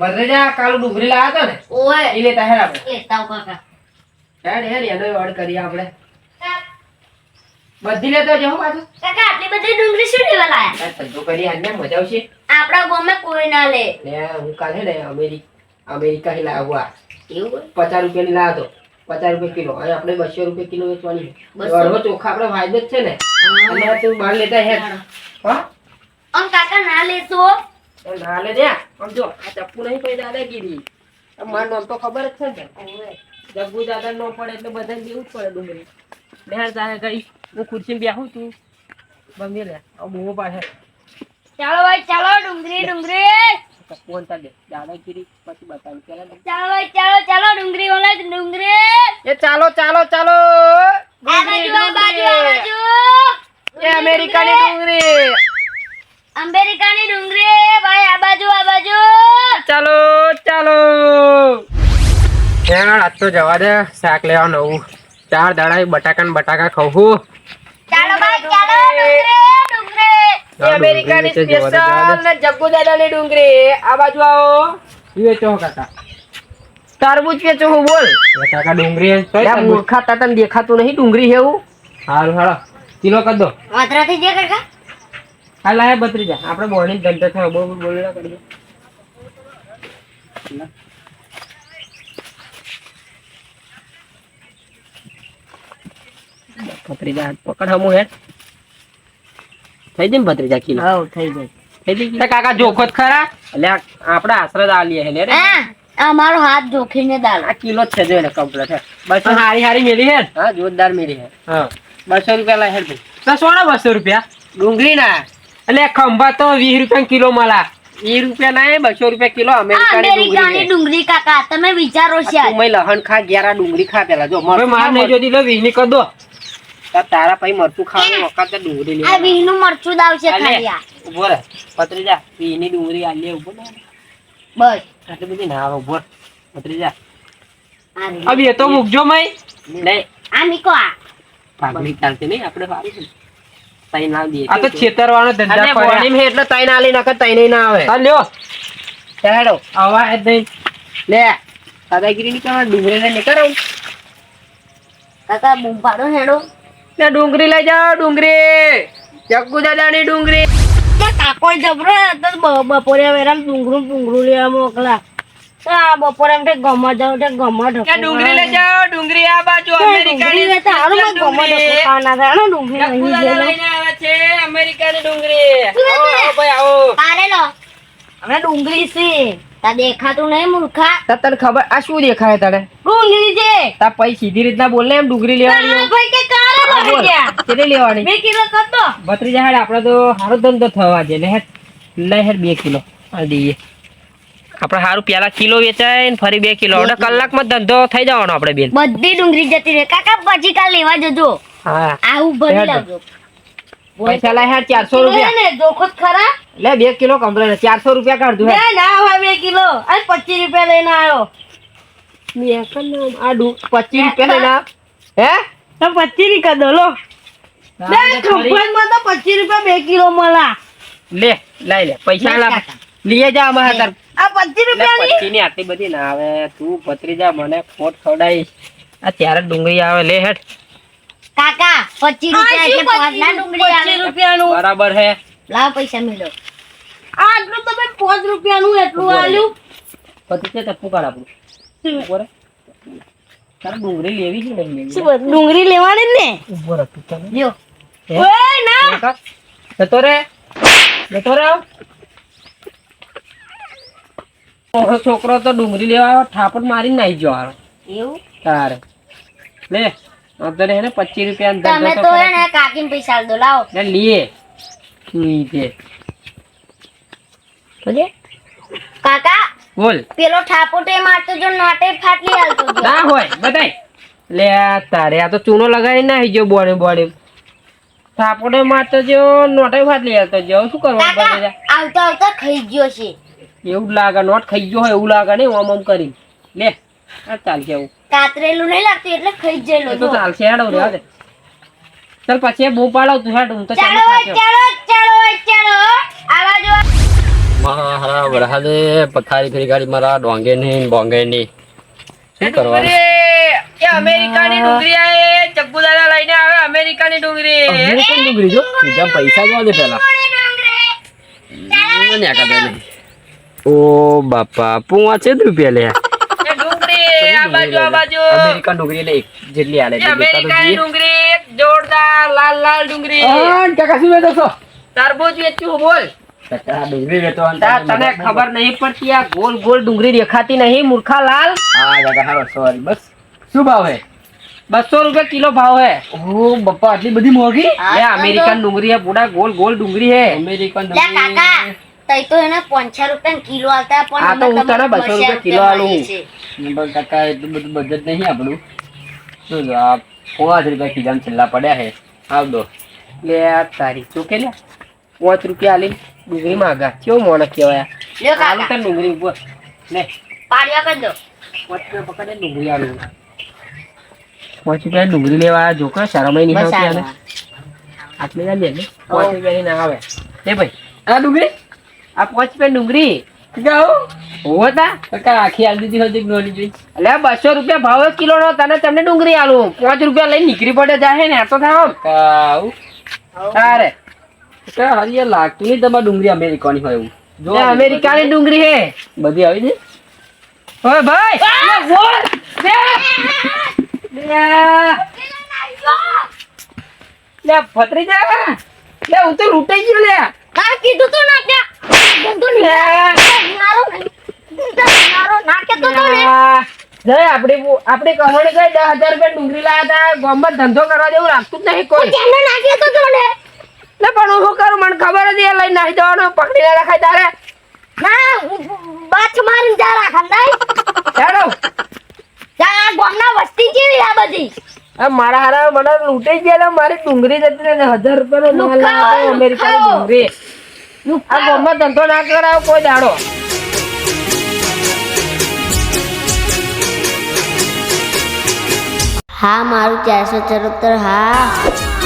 ભદ્રજા કાલું ડુંગળી લાવ્યા હતા ને ઓય. એ લેતા હેર આપણે. લેતા કાકા. હેડ હેડ એનો ઓર્ડર કરીએ આપણે. બધી લેતો જવું પાછું. કાકા આટલી બધી ડુંગળી શું લેવા લાયા? ધંધો કરી આને મજા આવશે. આપણા ગામમાં કોઈ ના લે. લે હું કાલે ને અમેરિક અમેરિકા હી લાવવા એવું? પચાસ રૂપિયાની લાવ તો પચાસ રૂપિયા કિલો. અને આપણે બસો રૂપિયા કિલો વેચવાની અડધો ચોખા આપણે ફાયદો જ છે ને. અને તું બહાર લેતા હે. હા? કાકા ના લેશો તો ના લે દે આમ જો આ ચપ્પુ નહીં પડી દાદાગીરી. આમ મારું નામ તો ખબર જ છે ને. જગ્ગુ દાદા નો પડે એટલે બધાને દેવું જ પડે ડુંગળી. બેહાર તારે કઈ હું ખુરશી બેહું તું. બમી લે આ બહુ પાસે ચાલો ભાઈ ચાલો ડુંગળી ડુંગળી. ચપ્પુ અંતા દે. દાદાગીરી પછી બતાવું પેલા તો- ચાલો ભાઈ ચાલો ચાલો ડુંગળી ઓલા ડુંગળી. એ ચાલો ચાલો ચાલો. આ બાજુ આ બાજુ આ બાજુ. એ અમેરિકાની ડુંગળી. અમેરિકાની ડુંગળી ભાઈ આ બાજુ આ બાજુ ચાલો ચાલો યાર આજ તો જવા દે શાક લેવા નવું. ચાર દાડા બટાકા ને બટાકા ખાવું ચાલો ભાઈ ચાલો ડુંગળી ડુંગળી અમેરિકાની સ્પેશિયલ ને જગ્ગુ દાદાની ડુંગળી આ બાજુ આવો. કાકા. તરબૂચ વેચો હું બોલ. બટાકા ડુંગળી યાર મૂર્ખા તા તને દેખાતું નહીં ડુંગળી heવું હારું હાલો. કિલો કરી દો. વાતરાથી જે કાકા? હા લાયા બત્રી જા આપણે બોલની ધંધો થાય બોલ બોલ કરી દે. ભત્રીજા પકડ હમું હેડ થઈ જાય ને ભત્રીજા કિલો? હા થઈ જાય થઈ જાય કાકા જોખત ખરા? એટલે આપણે આશરે આલીએ હે લે રે. હા અમારો હાથ જોખીને દાલ આ કિલો જ છે જો એને કમ્પ્લીટ હે. બસો હારી હારી મેલી હે? હા જોરદાર મેલી હે. હા. બસો રૂપિયા લાય હેડ તો સોના બસો રૂપિયા? ડુંગળી ના એટલે ખંભા તો વીસ રૂપિયા કિલો મળા વીસ રૂપિયા ના બસો રૂપિયા કિલો અમેરિકાની ડુંગળી ડુંગળી કાકા તમે વિચારો છે. લહણ ખા ગ્યારા ડુંગળી ખા પેલા. જો મારે માર નહીં જોતી લો વીસની કરી દો. તાર પછી મરચું ખાવાનું વખત તો ડુંગળી આ વીનું મરચું દાવ છે ખાલી આ. ઊભો રહે પત્રીજા વીની ડુંગળી આલીએ ઊભો રહે બસ. આટલી બધી ના આવે ઊભો. પત્રીજા. આ એ તો મૂકજો મય. નહીં આ મીકો આ. ભાગની ચાલતી નહીં આપણે સારું છે. તઈ ના દે. આ તો છેતરવાનો ધંધા અને કર્યા. મે એટલે તઈ ના લઈ નકર તઈ નહીં ના આવે. હા લ્યો. હેડો. આવા જ દઈ લે દાદાગીરી ની કરવા ડુંગળી ને કરો કાકા બૂમ પાડો હેડો. લે ડુંગળી લઈ જાઓ ડુંગળી. જગ્ગુ દાદાની ડુંગળી. કાકો જબરો તો બપોરે વેરા ડુંગરું ડુંગરું લેવા મોકલા બપોરે એમ કે ગમા જાવ તે ગમા ઢોકો કે ડુંગળી લઈ જાઓ ડુંગળી આ બાજુ અમેરિકાની લેતા હારું માં ગમા ડુંગળી. ઢોકો ખાવાના થાય. ને ડુંગળી. લઈને આવે છે અમેરિકાની ડુંગળી. આવો. આવો ડુંગળી છે. તા દેખાતું નહીં મૂર્ખા. તા તને ખબર આ શું દેખાય તને? ડુંગળી છે. તા પછી સીધી રીતના બોલ ને એમ ડુંગળી લેવાની ભાઈ કે કારે લઈ ગયા. કેટલી લેવાની? બે કિલો કરતો બત્રીજા હેડ આપડે તો સારો ધંધો થવા દે. લે લહેર બે કિલો. આ દઈએ. આપણે સારું પેલા કિલો વેચાય ને ફરી બે કિલો. આપણે કલાકમાં ધંધો થઈ જવાનો આપણે બેન. બધી ડુંગળી જતી રહે. કાકા પછી કાલ લેવા જજો. હા. આવું ભરી લાવજો. પૈસા લાય હેડ ચારસો રૂપિયા. જોખો ખરા. લે બે કિલો કમ્પ્લેટ ચારસો રૂપિયા કાઢ ના હોય બે કિલો. અને પચીસ રૂપિયા લઈને આવ્યો. આ પચીસ રૂપિયા લઈને હે? તો પચીસની કદો લો. બે ખંભાતમાં તો પચીસ રૂપિયા બે કિલો મળા. લે લઈ લે પૈસા લા લીએ જા અમારા તાર આ પચીસ રૂપિયા રૂપિયા ની? પચીની આટલી બધી ના આવે. તું ભત્રીજા મને ખોટ ખવડાવીશ આ ત્યારે ડુંગળી આવે લે હેઠ. કાકા પચીસ રૂપિયા એટલે પાંચ ના ડુંગળી પચીસ રૂપિયાનું. બરાબર હે. લાવ પૈસા મેળો. આટલું તમે પાંચ રૂપિયાનું એટલું. આલ્યું. પતિ છે ટપ્પુ કાઢ આપણું. રહે. તારે ડુંગળી લેવી છે નહીં શું ડુંગળી લેવાની ને? ઊભો રહે તું લ્યો. ઓય ના! જતો રે. જતો રે. ઓહો, છોકરો તો ડુંગળી લેવા આવ્યો, ઠાપટ મારી નાઈ ગયો હારો. એવું? તારે. લે અત્યારે એને પચીસ રૂપિયા તમે તો હે ને કાકીને પૈસા દો લાવો. લીએ. લીધે. બોલે? કાકા બોલ. પેલો ઠાપોટે મારતો જો નોટે ફાટલી આલતો જો. ના હોય બધાય. લે તારે આ તો ચૂનો લગાવી નાખી ગયો બોડે બોડે. થાપડે મારતો જો નોટે ફાટલી આલતો જો. શું કરવાનું બધા આવતા આવતા ખાઈ ગયો છે. એવું લાગે નોટ ખાઈ ગયો હોય એવું લાગે ને ઓમ ઓમ કરી લે આ ચાલશે એવું કાતરેલું નહીં લાગતું એટલે ખાઈ જ જયેલો તો ચાલ ચાલશે હેડો રે ચાલ પછી બહુ પાડો તું હેડ હું તો ચાલો ચાલુ ચાલો ચાલો ચાલો આવા જો હારા વરસાદે પથારી ફરી ગાડી મારા ડોંગે નહીં બોંગે નહીં શું કરવાનું? એ અમેરિકાની ડુંગળી આ એ ચક્કુ દાદા લઈને આવે અમેરિકાની ડુંગળી અમેરિકન ડુંગળી જો બીજા પૈસા જોવા દે આ નહીં. ઓ બાપા પૂવા છે રૂપિયા લે? એ ડુંગળી આ બાજુ આ બાજુ. અમેરિકન ડુંગળી એટલે એક જેટલી આલે અમેરિકાની. ડુંગળી જોરદાર લાલ લાલ ડુંગળી કાકા શું વેચો છો? તરબૂચ વેચ્યું બોલ. તને ખબર નહીં પડતી આ ગોલ ગોલ ડુંગળી દેખાતી નહીં મૂર્ખા હા કાકા હાલો સોરી બસ. શું ભાવ હે? બસો રૂપિયા કિલો ભાવ હે. ઓ બાપા આટલી બધી મોંઘી? એ અમેરિકન ડુંગળી હે બુડા ગોલ ગોલ ડુંગળી હે. અમેરિકન લે તઈ તો એને પંચા રૂપિયા કિલો આલતા આ તો હું તને બસો રૂપિયા કિલો આલું. નંબર કાકા એટલું બધું બજેટ નહીં આપણું. શું આ પાંચ રૂપિયા ખીજામાં છેલ્લા પડ્યા હે આવ દો લે આ તારી શું કે લે? પાંચ રૂપિયા આલી ડુંગળી માગા કેવો મોણ કહેવાય. આલુ કાકા. તને ડુંગળી ઉપર લે. પાડ્યા કરી દો. પાંચ પકડે ડુંગળી આલું. પાંચ રૂપિયા ડુંગળી લેવા આવ્યા જોકા શરમ નહીં બસ આવતી આને. આ ના લે પાંચ રૂપિયાની ના આવે. લે ભાઈ આ ડુંગળી? આ પાંચ રૂપિયા ડુંગળી? કાકા આખી આલી દીધી હોય તો જોઈ. એટલે બસો રૂપિયા ભાવ કિલો નો તને તમને ડુંગળી આલું. પાંચ રૂપિયા લઈ નીકળી પડે જાય ને આ તો થાય તારે કાકા લાગતું નહીં તમારે ડુંગળી અમેરિકાની હોય એવું. જો અમેરિકાની ડુંગળી હે. બધી આવી છે ઓય ભાઈ લે બોલ. લે ફતરી જા. લે હું તો લૂંટાઈ ગયો લે. ના કીધું તો ના ત્યાં કીધું લે. મારો મારો ના કે તો લે જય આપણે આપણે કમાણી કઈ દસ હજાર રૂપિયા ડુંગળી લાયા હતા. ગામમાં ધંધો કરવા જેવું લાગતું જ નહીં કોઈ. કેમને ના કેતો તો ને? લે પણ હું શું કરું? મને ખબર નથી એ લઈ નાખી દેવાનો પકડી ના રખાય તારે. ના બાચ મારીને જા રાખા નહીં ચાલો જા આ ગામના વસ્તી કેવી આ બધી. આ મારા હારા મને લૂંટી ગયા મારી ડુંગળી જતી ને હજાર રૂપિયાનો માલ લુખાઓ, અમેરિકા ડુંગળી. આ ગામમાં ધંધો ના કરાવો કોઈ દાડો. હા મારું ચારસો ચરોતર હા.